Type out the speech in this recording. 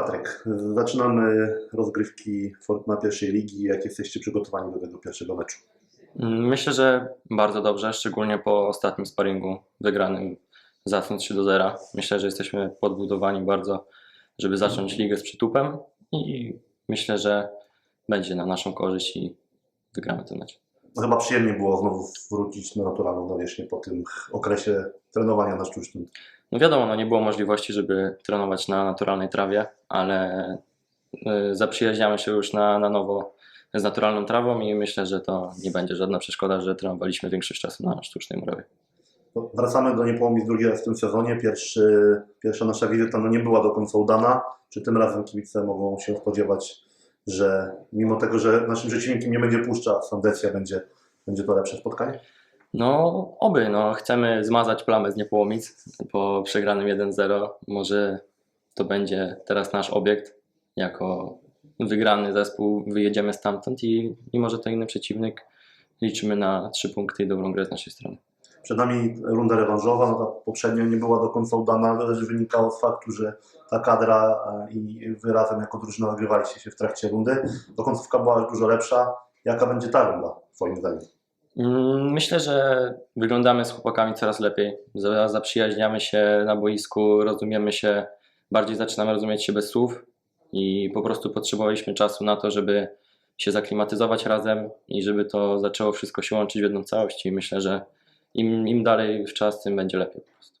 Patryk, zaczynamy rozgrywki Fortuna pierwszej ligi. Jak jesteście przygotowani do tego pierwszego meczu? Myślę, że bardzo dobrze, szczególnie po ostatnim sparingu wygranym zacnym 3 do 0. Myślę, że jesteśmy podbudowani bardzo, żeby zacząć ligę z przytupem i myślę, że będzie na naszą korzyść i wygramy ten mecz. No chyba przyjemnie było znowu wrócić na naturalną nawierzchnię po tym okresie trenowania na sztucznym. No wiadomo, no nie było możliwości, żeby trenować na naturalnej trawie, ale y, zaprzyjaźniamy się już na, na nowo z naturalną trawą i myślę, że to nie będzie żadna przeszkoda, że trenowaliśmy większość czasu na sztucznej murawie. No, Wracamy do Niepołomic drugi raz w tym sezonie. Pierwszy, pierwsza nasza wizyta no nie była do końca udana. Czy tym razem kibice mogą się spodziewać, że mimo tego, że naszym przeciwnikiem nie będzie puszcza, Sandecja będzie, będzie to lepsze spotkanie? No, oby, no, chcemy zmazać plamę z Niepołomic po przegranym 1-0. Może to będzie teraz nasz obiekt. Jako wygrany zespół wyjedziemy stamtąd i mimo, że to inny przeciwnik, liczymy na trzy punkty i dobrą grę z naszej strony. Przed nami runda rewanżowa, no ta poprzednia nie była do końca udana, ale też wynikało z faktu, że ta kadra e, i wy razem jako drużyna nagrywaliście się w trakcie rundy. To końcówka była dużo lepsza. Jaka będzie ta runda, twoim zdaniem? Mm, Myślę, że wyglądamy z chłopakami coraz lepiej. Za- Zaprzyjaźniamy się na boisku, rozumiemy się, bardziej zaczynamy rozumieć się bez słów i po prostu potrzebowaliśmy czasu na to, żeby się zaklimatyzować razem i żeby to zaczęło wszystko się łączyć w jedną całość i myślę, że im, im dalej w czas, tym będzie lepiej po prostu.